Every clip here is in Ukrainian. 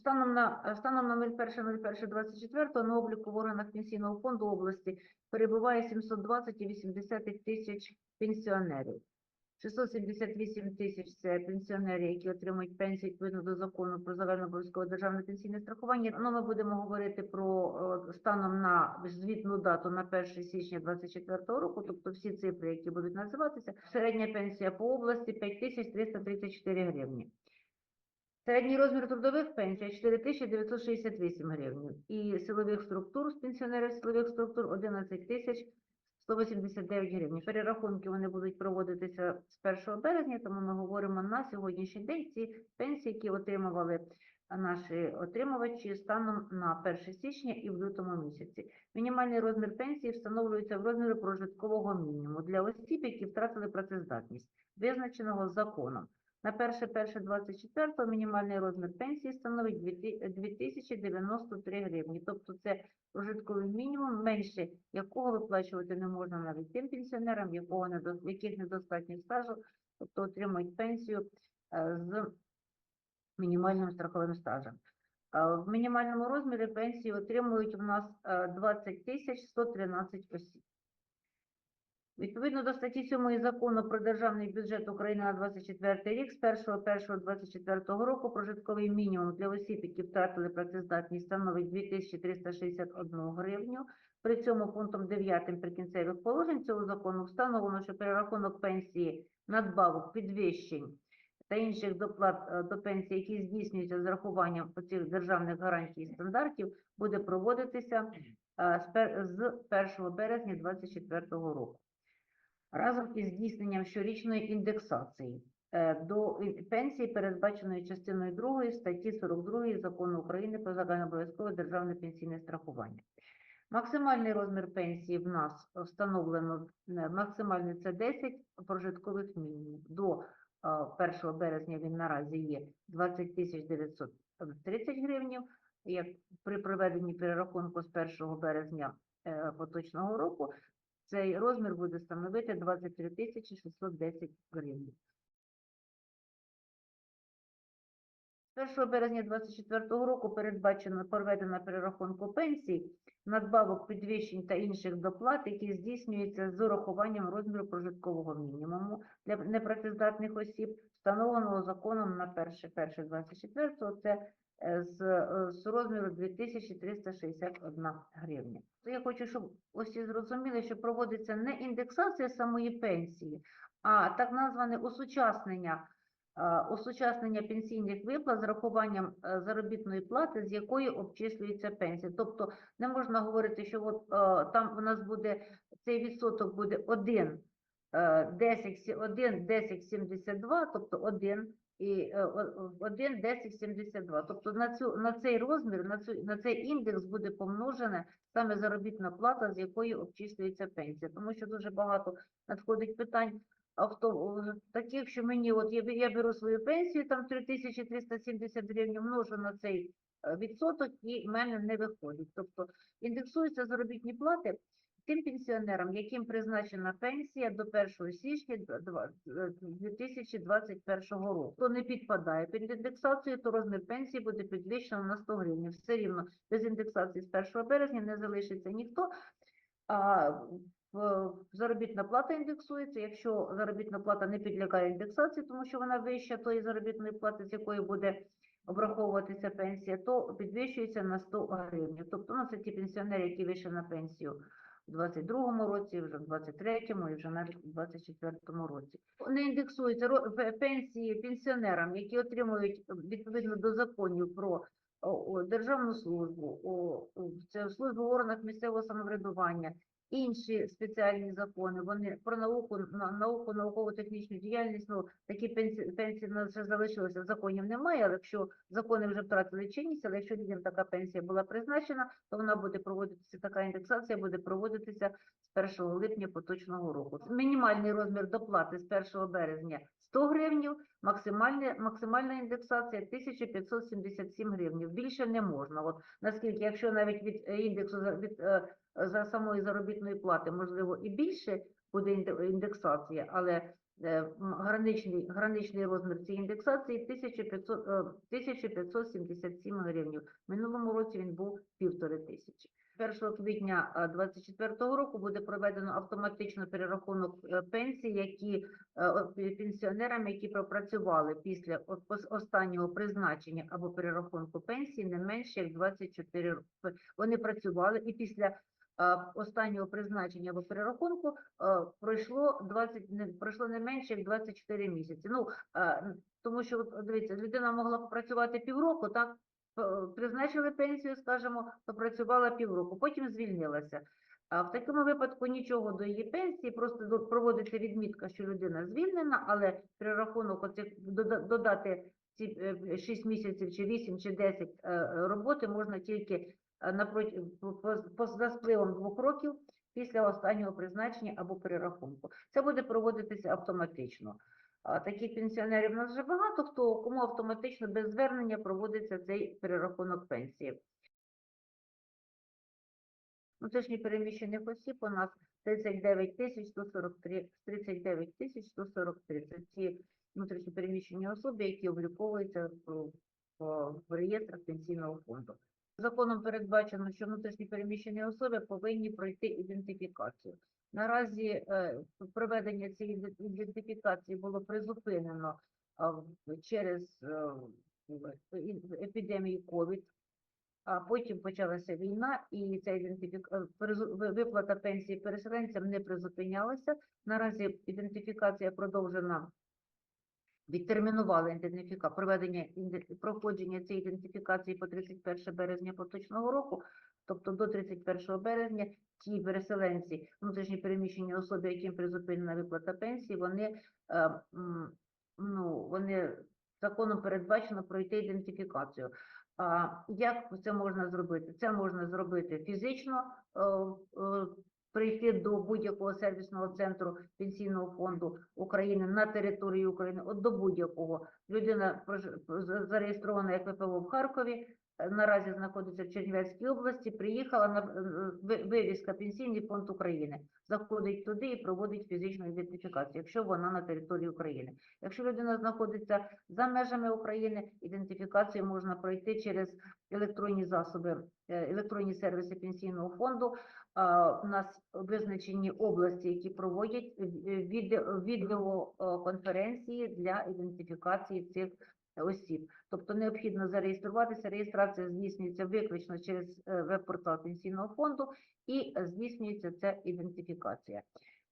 Станом на станом на 01.01.24 на обліку в органах пенсійного фонду області перебуває 720,8 тисяч пенсіонерів. 678 тисяч це пенсіонери, які отримують пенсію відповідно до закону про загальнообов'язкове державне пенсійне страхування. Ну, ми будемо говорити про е, станом на звітну дату на 1 січня 2024 року, тобто всі цифри, які будуть називатися. Середня пенсія по області 5334 гривні. Середній розмір трудових пенсій 4968 гривень. І силових структур пенсіонерів силових структур 11 тисяч 189 гривень. Перерахунки вони будуть проводитися з 1 березня, тому ми говоримо на сьогоднішній день ці пенсії, які отримували наші отримувачі станом на 1 січня і в лютому місяці. Мінімальний розмір пенсії встановлюється в розмірі прожиткового мінімуму для осіб, які втратили працездатність, визначеного законом. На 1.1.24 мінімальний розмір пенсії становить 2093 гривні. Тобто це прожитковий мінімум, менше якого виплачувати не можна навіть тим пенсіонерам, якого яких недостатньо стажу, тобто отримують пенсію е, з мінімальним страховим стажем. Е, В мінімальному розмірі пенсії отримують у нас е, 20 тисяч 113 осіб. Відповідно до статті 7 закону про державний бюджет України на 24 рік з 1.1.24 року прожитковий мінімум для осіб, які втратили працездатність, становить 2361 гривню. При цьому пунктом 9 прикінцевих положень цього закону встановлено, що перерахунок пенсії, надбавок, підвищень та інших доплат е, до пенсії, які здійснюються з рахуванням цих державних гарантій і стандартів, буде проводитися е, з 1 березня 2024 року разом із здійсненням щорічної індексації е, до пенсії, передбаченої частиною 2 статті 42 Закону України про загальнообов'язкове державне пенсійне страхування. Максимальний розмір пенсії в нас встановлено е, максимальний це 10 прожиткових мінімумів. До е, 1 березня він наразі є 20 тисяч 930 гривень. Як при проведенні перерахунку з 1 березня е, поточного року цей розмір буде становити 23 тисячі 610 гривень. З 1 березня 2024 року передбачено проведено перерахунку пенсій, надбавок, підвищень та інших доплат, які здійснюються з урахуванням розміру прожиткового мінімуму для непрацездатних осіб, встановленого законом на 1.1.24, це з, е, з розміру 2361 гривня. То я хочу, щоб усі зрозуміли, що проводиться не індексація самої пенсії, а так назване усучаснення, е, усучаснення пенсійних виплат з рахуванням е, заробітної плати, з якої обчислюється пенсія. Тобто не можна говорити, що от, е, там у нас буде цей відсоток буде 1, е, 10, сі- 1, 10, 72, тобто 1 і е, о- 1, 10, 72. Тобто на, цю, на цей розмір, на, цю, на цей індекс буде помножена саме заробітна плата, з якої обчислюється пенсія. Тому що дуже багато надходить питань авто, таких, що мені, от я, я беру свою пенсію, там 3370 гривень, множу на цей е, відсоток, і в мене не виходить. Тобто індексуються заробітні плати тим пенсіонерам, яким призначена пенсія до 1 січня д- два- е, 2021 року. Хто не підпадає під індексацію, то розмір пенсії буде підвищено на 100 гривень. Все рівно без індексації з 1 березня не залишиться ніхто. А заробітна плата індексується. Якщо заробітна плата не підлягає індексації, тому що вона вища тої заробітної плати, з якої буде обраховуватися пенсія, то підвищується на 100 гривень. Тобто ну, це ті пенсіонери, які вийшли на пенсію 22-му році, вже в 23-му і вже навіть у 24-му році. Не індексуються пенсії пенсіонерам, які отримують відповідно до законів про державну службу, це службу в органах місцевого самоврядування, інші спеціальні закони, вони про науку, на- науку, науково-технічну діяльність, ну, такі пенсії, пенсії нас вже залишилося, законів немає, але якщо закони вже втратили чинність, але якщо людям така пенсія була призначена, то вона буде проводитися, така індексація буде проводитися з 1 липня поточного року. Мінімальний розмір доплати з 1 березня 100 гривнів, максимальна, максимальна індексація 1577 гривень. Більше не можна. От наскільки, якщо навіть від е, індексу від е, за самої заробітної плати, можливо, і більше буде індексація, але е, граничний, граничний розмір цієї індексації 1500, е, 1577 гривень. Минулому році він був півтори тисячі. 1 квітня 2024 року буде проведено автоматично перерахунок е, пенсій, які е, пенсіонерам, які пропрацювали після останнього призначення або перерахунку пенсії не менше як 24 роки. Вони працювали і після е, останнього призначення або перерахунку е, пройшло 20, не, пройшло не менше як 24 місяці. Ну, е, тому що, дивіться, людина могла попрацювати півроку, так? П- Призначили пенсію, скажімо, попрацювала півроку, потім звільнилася. А в такому випадку нічого до її пенсії, просто проводиться відмітка, що людина звільнена, але перерахунок оцих додати ці 6 місяців чи 8 чи 10 е, роботи можна тільки е, напроти за спливом двох років після останнього призначення або перерахунку. Це буде проводитися автоматично. Таких пенсіонерів у нас вже багато хто, кому автоматично без звернення проводиться цей перерахунок пенсії. Внутрішньо переміщених осіб у нас 39 тисяч 143, 39 тисяч 143. Це ті внутрішньо переміщені особи, які обліковуються в реєстрах пенсійного фонду. Законом передбачено, що внутрішні переміщені особи повинні пройти ідентифікацію. Наразі е, проведення цієї ідентифікації було призупинено через е, епідемію COVID, а потім почалася війна, і ця ідентифік... е, виплата пенсії переселенцям не призупинялася. Наразі ідентифікація продовжена. Відтермінували ідентифіка... проведення проходження цієї ідентифікації по 31 березня поточного року, тобто до 31 березня ті переселенці, внутрішні переміщені особи, яким призупинена виплата пенсії, вони, е, ну, вони законом передбачено пройти ідентифікацію. А як це можна зробити? Це можна зробити фізично, е, е, прийти до будь-якого сервісного центру пенсійного фонду України на території України, от до будь-якого. Людина зареєстрована як ВПО в Харкові, наразі знаходиться в Чернівецькій області, приїхала на е, ви- вивіска Пенсійний фонд України, заходить туди і проводить фізичну ідентифікацію, якщо вона на території України. Якщо людина знаходиться за межами України, ідентифікацію можна пройти через електронні засоби, е, електронні сервіси пенсійного фонду. У нас визначені області, які проводять е, відеоконференції для ідентифікації цих осіб. Тобто необхідно зареєструватися. Реєстрація здійснюється виключно через е, веб-портал пенсійного фонду і е, здійснюється ця ідентифікація.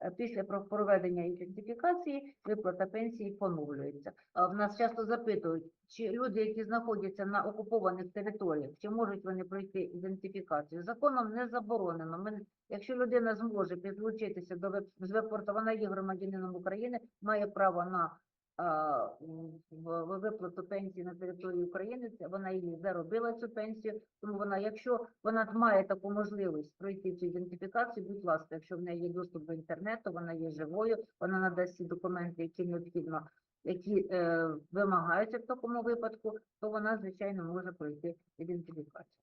Е, Після проведення ідентифікації виплата пенсії поновлюється. В нас часто запитують, чи люди, які знаходяться на окупованих територіях, чи можуть вони пройти ідентифікацію? Законом не заборонено. Ми, якщо людина зможе підключитися до веб-порту, вона є громадянином України, має право на в виплату пенсії на території України, вона її заробила цю пенсію, тому вона, якщо вона має таку можливість пройти цю ідентифікацію, будь ласка, якщо в неї є доступ до інтернету, вона є живою, вона надасть всі документи, які необхідно, які е, вимагаються в такому випадку, то вона, звичайно, може пройти ідентифікацію.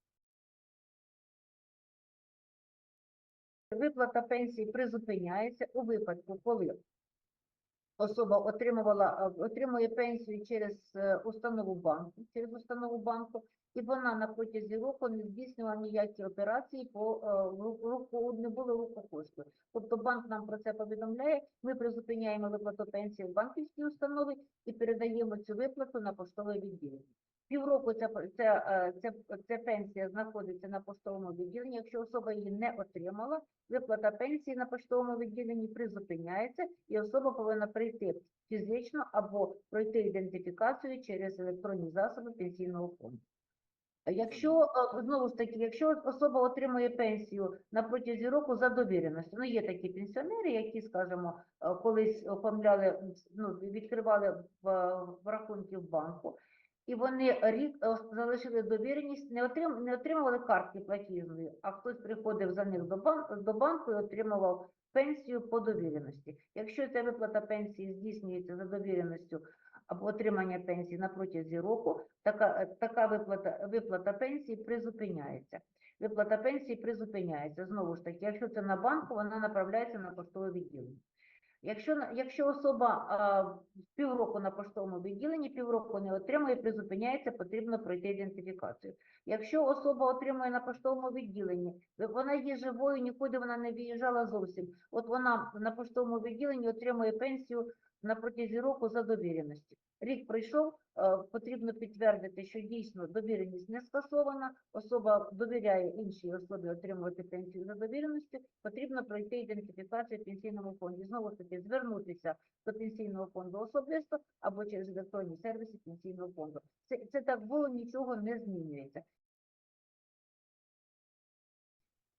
Виплата пенсії призупиняється у випадку, коли особа отримувала, е, отримує пенсію через е, установу банку, через установу банку, і вона на протязі року не здійснювала ніякі операції по руку, ру- не було руху коштів. Тобто банк нам про це повідомляє, ми призупиняємо виплату пенсії в банківській установі і передаємо цю виплату на поштове відділення. Півроку ця, ця, е, ця, ця пенсія знаходиться на поштовому відділенні. Якщо особа її не отримала, виплата пенсії на поштовому відділенні призупиняється, і особа повинна прийти фізично або пройти ідентифікацію через електронні засоби пенсійного фонду. Якщо е, знову ж таки, якщо особа отримує пенсію на протязі року за довіреністю, ну є такі пенсіонери, які, скажімо, е, колись оформляли, ну відкривали в, в рахунки в банку, і вони рік е, залишили довіреність, не отрим, не отримували картки платіжної, а хтось приходив за них до, бан, до банку і отримував пенсію по довіреності. Якщо ця виплата пенсії здійснюється за довіреністю або отримання пенсії на протязі року, така, е, така виплата, виплата пенсії призупиняється. Виплата пенсії призупиняється. Знову ж таки, якщо це на банку, вона направляється на поштове відділення. Якщо, якщо особа а, півроку на поштовому відділенні, півроку не отримує, призупиняється, потрібно пройти ідентифікацію. Якщо особа отримує на поштовому відділенні, вона є живою, нікуди вона не виїжджала зовсім. От вона на поштовому відділенні отримує пенсію на протязі року за довіреності. Рік пройшов, е, потрібно підтвердити, що дійсно довіреність не скасована, особа довіряє іншій особі отримувати пенсію за довіреністю, потрібно пройти ідентифікацію в пенсійному фонді. Знову ж таки, звернутися до пенсійного фонду особисто або через електронні сервіси пенсійного фонду. Це, це так було, нічого не змінюється.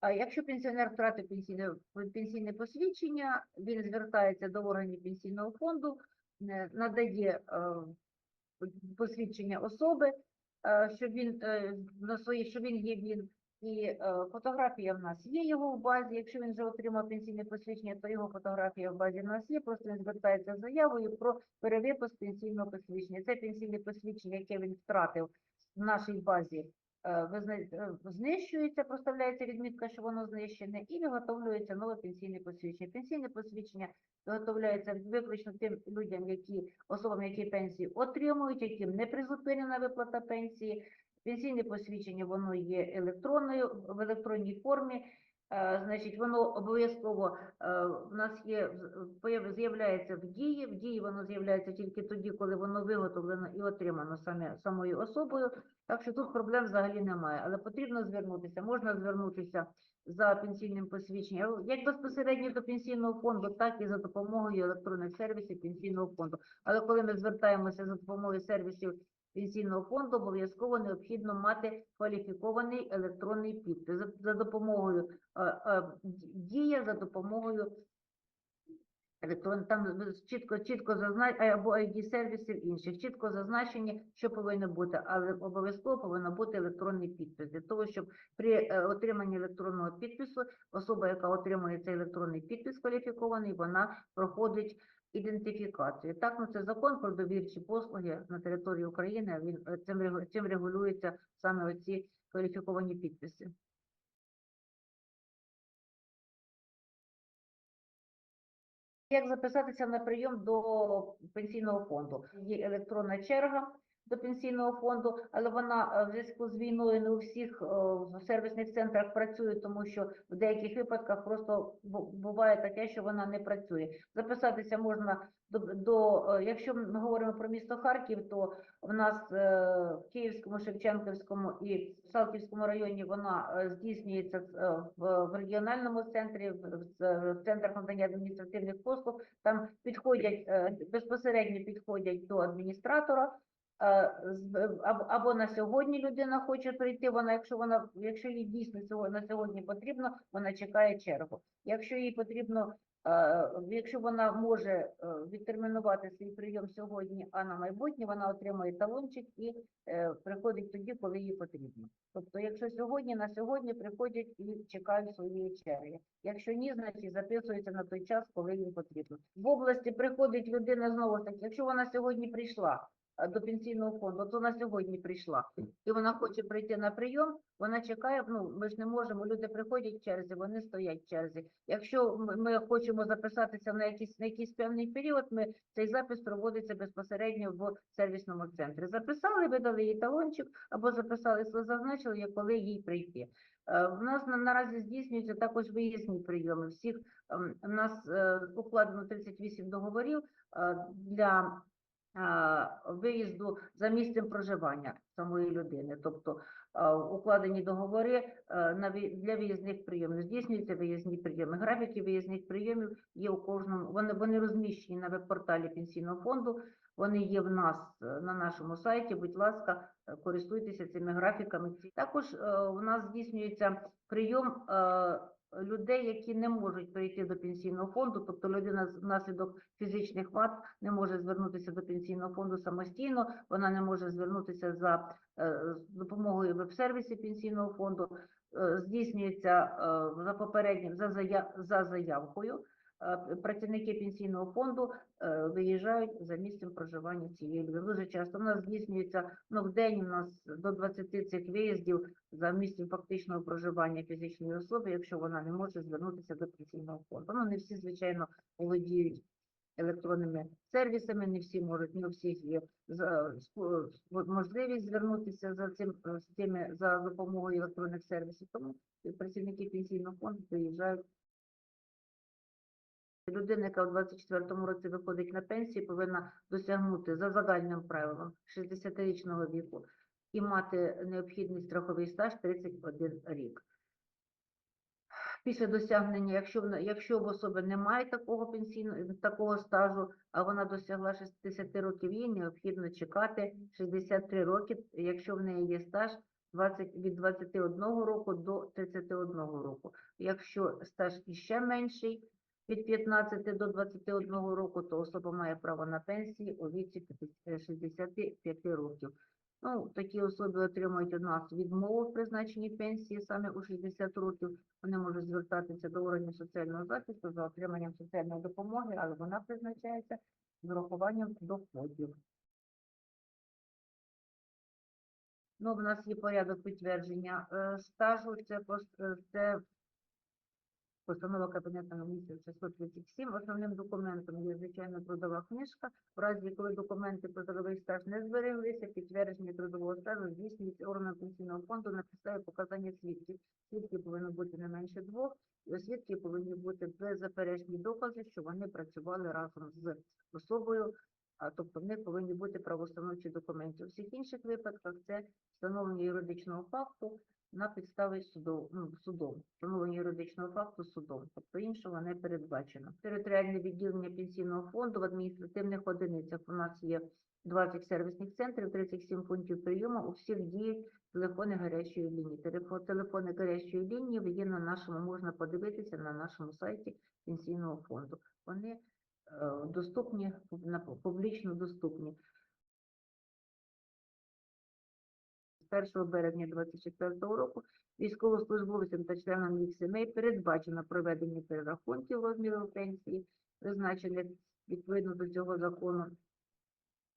А якщо пенсіонер втратив пенсійне, пенсійне посвідчення, він звертається до органів пенсійного фонду, надає е, посвідчення особи, е, що він е, на свої, що він є він, і е, фотографія в нас є його в базі. Якщо він вже отримав пенсійне посвідчення, то його фотографія в базі в нас є. Просто він звертається з заявою про перевипуск пенсійного посвідчення. Це пенсійне посвідчення, яке він втратив в нашій базі. Е, е, Знищується, проставляється відмітка, що воно знищене, і виготовлюється нове пенсійне посвідчення. Пенсійне посвідчення виготовляється виключно тим людям, які особам, які пенсії отримують, яким не призупинена виплата пенсії. Пенсійне посвідчення воно є електронною в електронній формі. Е, Значить, воно обов'язково е, в нас є з'являється в дії. В дії воно з'являється тільки тоді, коли воно виготовлено і отримано саме самою особою. Так що тут проблем взагалі немає. Але потрібно звернутися. Можна звернутися за пенсійним посвідченням як безпосередньо до пенсійного фонду, так і за допомогою електронних сервісів пенсійного фонду. Але коли ми звертаємося за допомогою сервісів пенсійного фонду, обов'язково необхідно мати кваліфікований електронний підпис. За, за допомогою е, е, дія, за допомогою електрон, там чітко, чітко зазначені, або ID сервісів інших, чітко зазначені, що повинно бути, але обов'язково повинно бути електронний підпис. Для того, щоб при е, отриманні електронного підпису особа, яка отримує цей електронний підпис кваліфікований, вона проходить ідентифікацію. Так, ну це закон про довірчі послуги на території України. Він е, цим цим регулюються саме оці кваліфіковані підписи. Як записатися на прийом до пенсійного фонду? Є електронна черга до пенсійного фонду, але вона е, в зв'язку з війною не у всіх е, сервісних центрах працює, тому що в деяких випадках просто бу- буває таке, що вона не працює. Записатися можна до, до е, якщо ми говоримо про місто Харків, то в нас в Київському, Шевченківському і Салтівському районі вона здійснюється в, регіональному центрі, в, центрах надання адміністративних послуг. Там підходять безпосередньо підходять до адміністратора. Або, на сьогодні людина хоче прийти. Вона, якщо вона, якщо їй дійсно на сьогодні потрібно, вона чекає чергу. Якщо їй потрібно Якщо вона може е, відтермінувати свій прийом сьогодні, а на майбутнє вона отримує талончик і е, приходить тоді, коли їй потрібно. Тобто, якщо сьогодні на сьогодні приходять і чекають своєї черги. Якщо ні, значить записується на той час, коли їм потрібно. В області приходить людина знову ж таки, якщо вона сьогодні прийшла до пенсійного фонду, то вона сьогодні прийшла і вона хоче прийти на прийом, вона чекає. Ну ми ж не можемо. Люди приходять в черзі, вони стоять в черзі. Якщо ми- хочемо записатися на якийсь на якийсь певний період, ми цей запис проводиться безпосередньо в сервісному центрі. Записали, видали їй талончик, або записали, зазначили, коли їй прийти. Е, В нас на- наразі здійснюються також виїзні прийоми. Всіх ем, у нас е, укладено 38 договорів е, для виїзду за місцем проживання самої людини, тобто укладені договори е, для виїзних прийомів. Здійснюються виїзні прийоми. Графіки виїзних прийомів є у кожному. Вони вони розміщені на веб-порталі пенсійного фонду. Вони є в нас е, на нашому сайті. Будь ласка, е, користуйтеся цими графіками. Також е, у нас здійснюється прийом е, людей, які не можуть прийти до пенсійного фонду, тобто людина внаслідок фізичних вад не може звернутися до пенсійного фонду самостійно, вона не може звернутися за е, допомогою веб-сервісів пенсійного фонду. е, здійснюється е, за попереднім за, заяв за заявкою. П- Працівники пенсійного фонду е, виїжджають за місцем проживання цієї людини. Дуже часто у нас здійснюється ну, в день у нас до 20 цих виїздів за місцем фактичного проживання фізичної особи, якщо вона не може звернутися до пенсійного фонду. Ну, не всі, звичайно, володіють електронними сервісами, не всі можуть, не у всіх є можливість звернутися за цим за допомогою електронних сервісів. Тому працівники пенсійного фонду приїжджають. Людина, яка у 24-му році виходить на пенсію, повинна досягнути за загальним правилом 60-річного віку і мати необхідний страховий стаж 31 рік. Після досягнення, якщо якщо в особи немає такого пенсійного такого стажу, а вона досягла 60 років, їй необхідно чекати 63 роки, якщо в неї є стаж 20, від 21 року до 31 року. Якщо стаж іще менший, від 15 до 21 року, то особа має право на пенсії у віці 65 років. Ну, такі особи отримують у нас відмову в призначенні пенсії саме у 60 років. Вони можуть звертатися до органів соціального захисту за отриманням соціальної допомоги, але вона призначається з урахуванням доходів. Ну, в нас є порядок підтвердження е, стажу. Це, е, це постанова Кабінету міністрів 637. Основним документом є, звичайно, трудова книжка. В разі, коли документи про трудовий стаж не збереглися, підтвердження трудового стажу здійснюється органом пенсійного фонду на підставі показання свідків. Свідків повинно бути не менше двох, і у свідків повинні бути беззаперечні докази, що вони працювали разом з особою, а тобто в них повинні бути правоустановчі документи. У всіх інших випадках це встановлення юридичного факту на підставі судов, ну, судом, встановлення юридичного факту судом, тобто іншого не передбачено. Територіальне відділення пенсійного фонду в адміністративних одиницях у нас є 20 сервісних центрів, 37 пунктів прийому, у всіх діють телефони гарячої лінії. Телефо- Телефони гарячої лінії є на нашому, можна подивитися на нашому сайті пенсійного фонду. Вони е, доступні, публічно доступні. 1 березня 2024 року військовослужбовцям та членам їх сімей передбачено проведення перерахунків розміру пенсії, призначених відповідно до цього закону.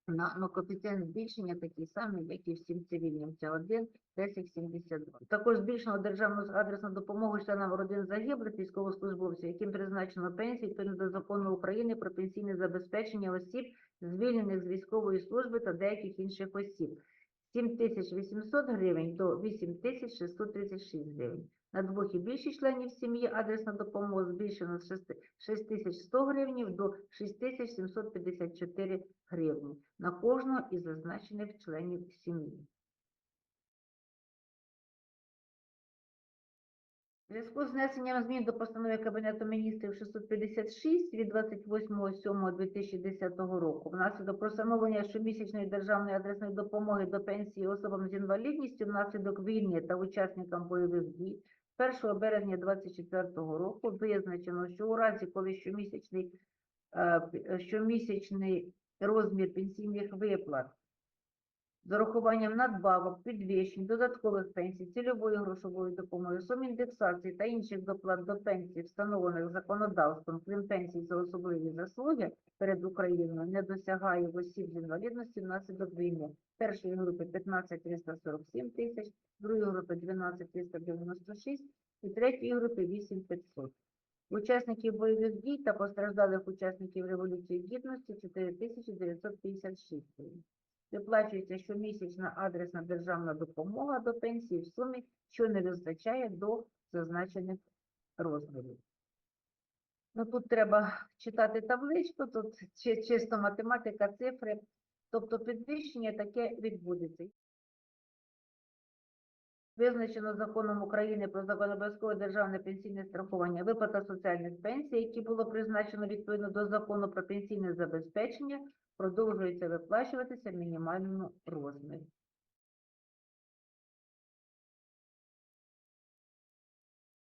На ну, коефіцієнт збільшення такий самий, як і всім цивільним. Це 1, 1072. Також збільшено державну адресну допомогу членам родин загиблих військовослужбовців, яким призначено пенсії відповідно до закону України про пенсійне забезпечення осіб, звільнених з військової служби та деяких інших осіб. 7800 гривень до 8636 гривень. На двох і більше членів сім'ї адресна допомога збільшена з 6100 гривень до 6754 гривні на кожного із зазначених членів сім'ї. У зв'язку з внесенням змін до постанови Кабінету міністрів 656 від 28.07.2010 року внаслідок про встановлення щомісячної державної адресної допомоги до пенсії особам з інвалідністю внаслідок війни та учасникам бойових дій 1 березня 2024 року визначено, що у разі, коли щомісячний, е, е, щомісячний розмір пенсійних виплат з урахуванням надбавок, підвищень, додаткових пенсій, цільової грошової допомоги, сум індексації та інших доплат до пенсій, встановлених законодавством, крім пенсій за особливі заслуги перед Україною, не досягає осіб з інвалідності внаслідок війни. Першої групи 15 347 тисяч, другої групи 12 396 і третьої групи 8 500. Учасників бойових дій та постраждалих учасників Революції Гідності 4956 гривень. Виплачується щомісячна адресна державна допомога до пенсії в сумі, що не вистачає до зазначених розмірів. Ну, тут треба читати табличку, тут чисто математика, цифри. Тобто підвищення таке відбудеться. Визначено законом України про загальнообов'язкове державне пенсійне страхування виплата соціальних пенсій, які було призначено відповідно до закону про пенсійне забезпечення, продовжується виплачуватися в мінімальному розмірі.